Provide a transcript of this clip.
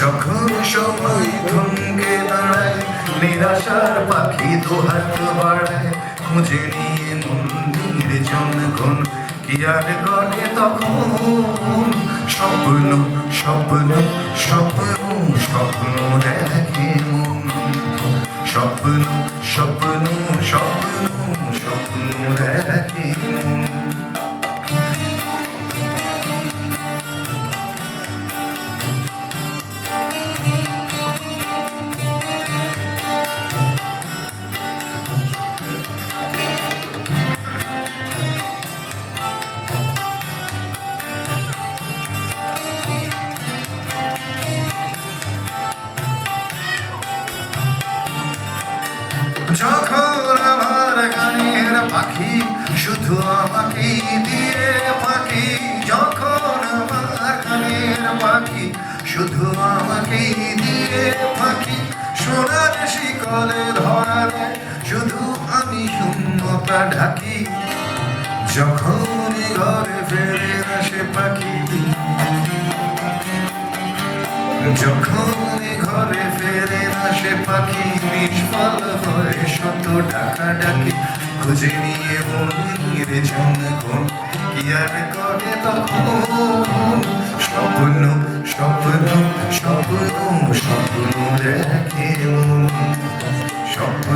যখন সময় থমকে দাঁড়ায়, নিরাশার পাখি দুহাত বাড়ায়। খুঁজে নিয়ে মন্দির জনগণ কি আর করে তখন? স্বপ্ন স্বপ্ন স্বপ্ন স্বপ্ন দেখে মন। স্বপ্ন স্বপ্ন স্বপ্ন যখন আমার গানের পাখি শুধু আমাকে দিয়ে পাখি, যখন আমার গানের পাখি শুধু আমাকে দিয়ে পাখি, সোনার শিকলে ধরা দেয় শুধু আমি শূন্যতা ঢাকি। যখন ঘরে ফেরে আসে পাখি যখন ঘরে ফেরে আসে পাখি নিষ্ফল হয় শত ডাকা ডাকি খুঁজে নিয়ে মনির জনগণ কি আর করে তখন স্বপ্ন স্বপ্ন স্বপ্ন স্বপ্ন দেখে মন। স্বপ্ন